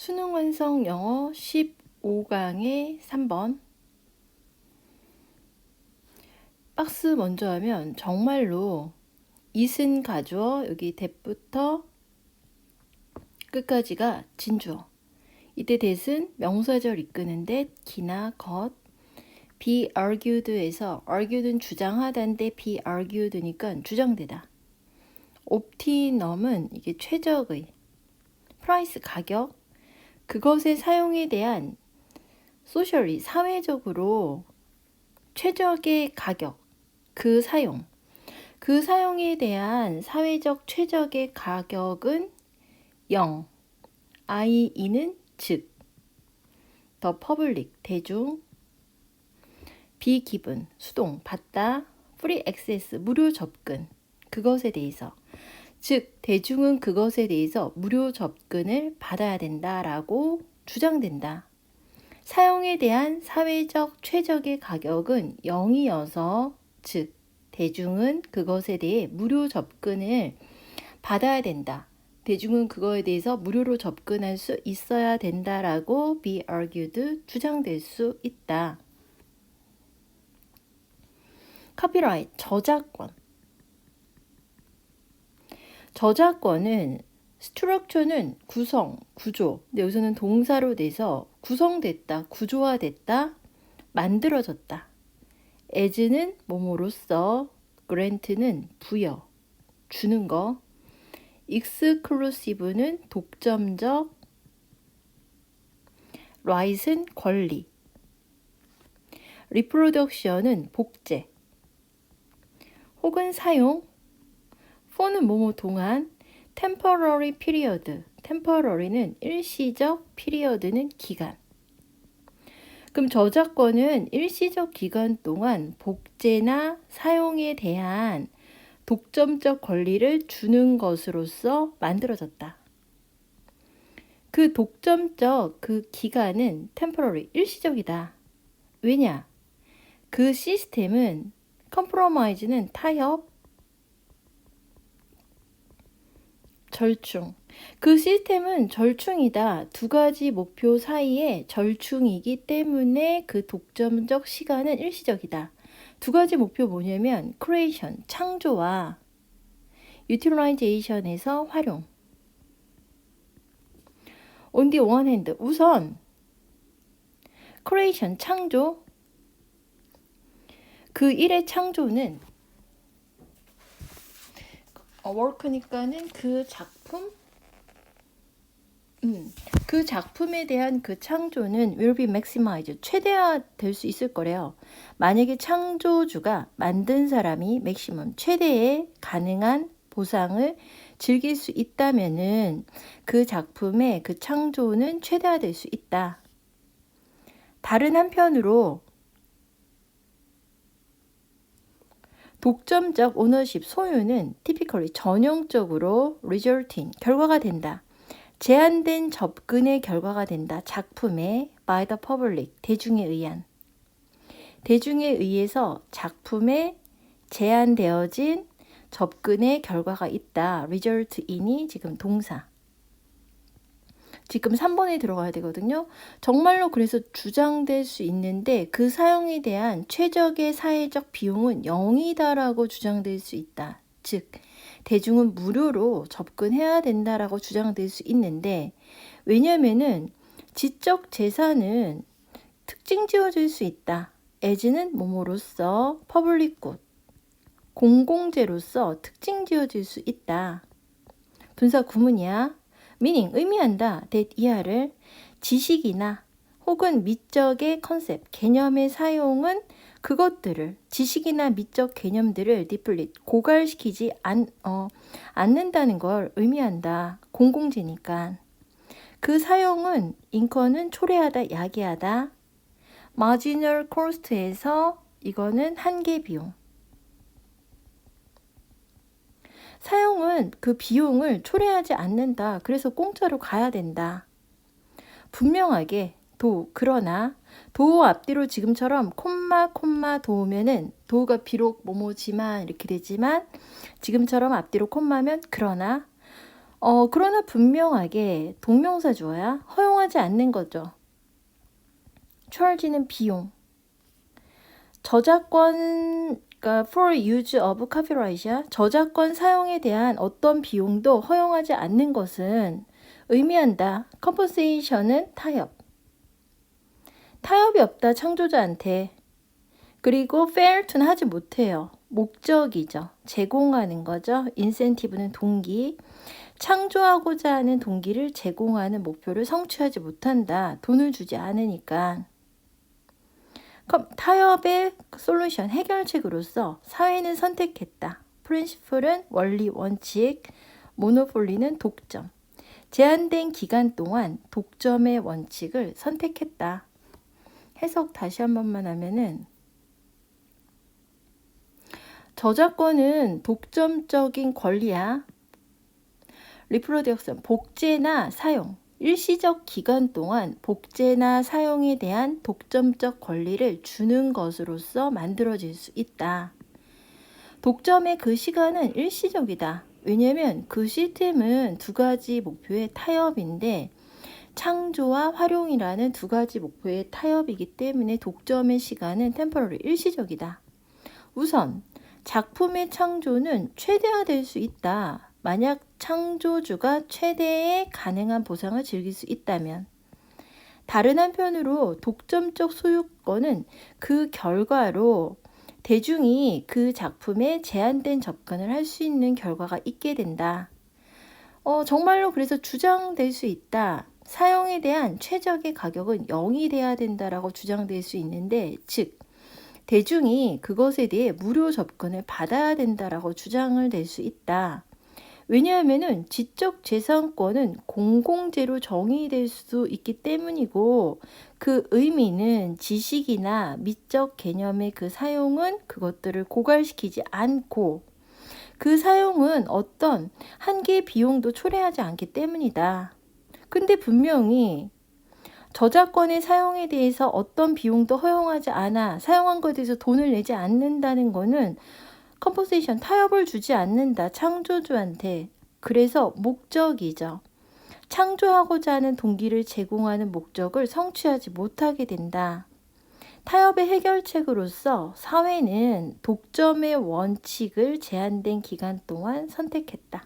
수능 완성 영어 15강의 3번. 박스 먼저 하면 정말로 이은 가주어 여기 대부터 끝까지가 진주어. 이때 대은 명사절 이끄는 데 기나 것 be argued에서 argued는 주장하다인데 be argued니까 주장되다. 옵티넘은 이게 최적의. 프라이스 가격 그것의 사용에 대한 소셜리 사회적으로 최적의 가격 그 사용. 그 사용에 대한 사회적 최적의 가격은 0 i이는 즉 더 퍼블릭 대중 비기분 수동 받다 프리 액세스 무료 접근. 그것에 대해서 즉 대중은 그것에 대해서 무료 접근을 받아야 된다라고 주장된다. 사용에 대한 사회적 최적의 가격은 0이어서 즉 대중은 그것에 대해 무료 접근을 받아야 된다. 대중은 그거에 대해서 무료로 접근할 수 있어야 된다라고 be argued 주장될 수 있다. 카피라이트 저작권 저작권은 스트럭처는 구성, 구조. 근데 여기서는 동사로 돼서 구성됐다, 구조화됐다, 만들어졌다. as는 뭐뭐로서, grant는 부여, 주는 거. exclusive는 독점적, right은 권리. reproduction은 복제. 혹은 사용, 뭐뭐 동안, temporary period, temporary는 일시적, period는 기간. 그럼 저작권은 일시적 기간 동안 복제나 사용에 대한 독점적 권리를 주는 것으로서 만들어졌다. 그 독점적 그 기간은 temporary, 일시적이다. 왜냐? 그 시스템은 compromise는 타협, 절충. 그 시스템은 절충이다. 두 가지 목표 사이에 절충이기 때문에 그 독점적 시간은 일시적이다. 두 가지 목표 뭐냐면 creation, 창조와 utilization에서 활용. one hand, 우선 creation, 창조. 그 일의 창조는 어, work니까는 그 작품 음, 그 작품에 대한 그 창조는 will be maximized 최대화될 수 있을 거래요. 만약에 창조주가 만든 사람이 맥시멈 최대의 가능한 보상을 즐길 수 있다면은 그 작품의 그 창조는 최대화될 수 있다. 다른 한편으로 독점적 오너십 소유는 typically 전형적으로 resulting 결과가 된다. 제한된 접근의 결과가 된다. 작품에 by the public 대중에 의한 대중에 의해서 작품에 제한되어진 접근의 결과가 있다. result in이 지금 동사. 지금 3번에 들어가야 되거든요. 정말로 그래서 주장될 수 있는데 그 사용에 대한 최적의 사회적 비용은 0이다라고 주장될 수 있다. 즉, 대중은 무료로 접근해야 된다라고 주장될 수 있는데 왜냐면은 지적 재산은 특징 지어질 수 있다. as는 뭐뭐로서 퍼블릭 굿 공공재로서 특징 지어질 수 있다. 분사 구문이야. Meaning 의미한다. that 이하를 지식이나 혹은 미적의 컨셉, 개념의 사용은 그것들을 지식이나 미적 개념들을 디플릿 고갈시키지 않, 어, 않는다는 걸 의미한다. 공공재니까. 그 사용은 인컨은 초래하다, 야기하다. marginal cost에서 이거는 한계 비용. 사용은 그 비용을 초래하지 않는다. 그래서 공짜로 가야 된다. 분명하게 도 그러나 도 앞뒤로 지금처럼 콤마 콤마 도우면은 도가 비록 뭐뭐지만 이렇게 되지만 지금처럼 앞뒤로 콤마면 그러나 어, 그러나 분명하게 동명사 주어야 허용하지 않는 거죠. charge는 비용. 저작권 그러니까 for use of copyright이야. 저작권 사용에 대한 어떤 비용도 허용하지 않는 것은 의미한다. compensation은 타협. 타협이 없다 창조자한테. 그리고 fair to는 하지 못해요. 목적이죠. 제공하는 거죠. 인센티브는 동기. 창조하고자 하는 동기를 제공하는 목표를 성취하지 못한다. 돈을 주지 않으니까. 타협의 솔루션, 해결책으로서 사회는 선택했다. 프린시플은 원리, 원칙, 모노폴리는 독점. 제한된 기간 동안 독점의 원칙을 선택했다. 해석 다시 한 번만 하면은 저작권은 독점적인 권리야. 리프로덕션, 복제나 사용, 일시적 기간 동안 복제나 사용에 대한 독점적 권리를 주는 것으로서 만들어질 수 있다. 독점의 그 시간은 일시적이다. 왜냐면 그 시스템은 두 가지 목표의 타협인데 창조와 활용이라는 두 가지 목표의 타협이기 때문에 독점의 시간은 템퍼러리 일시적이다. 우선 작품의 창조는 최대화될 수 있다. 만약 창조주가 최대의 가능한 보상을 즐길 수 있다면 다른 한편으로 독점적 소유권은 그 결과로 대중이 그 작품에 제한된 접근을 할 수 있는 결과가 있게 된다. 어, 정말로 그래서 주장될 수 있다. 사용에 대한 최적의 가격은 0이 돼야 된다라고 주장될 수 있는데, 즉, 대중이 그것에 대해 무료 접근을 받아야 된다라고 주장을 낼수 있다. 왜냐하면은 지적 재산권은 공공재로 정의될 수 있기 때문이고 그 의미는 지식이나 미적 개념의 그 사용은 그것들을 고갈시키지 않고 그 사용은 어떤 한계의 비용도 초래하지 않기 때문이다. 근데 분명히 저작권의 사용에 대해서 어떤 비용도 허용하지 않아 사용한 것에 대해서 돈을 내지 않는다는 거는 컴포지션 타협을 주지 않는다 창조주한테. 그래서 목적이죠. 창조하고자 하는 동기를 제공하는 목적을 성취하지 못하게 된다. 타협의 해결책으로서 사회는 독점의 원칙을 제한된 기간 동안 선택했다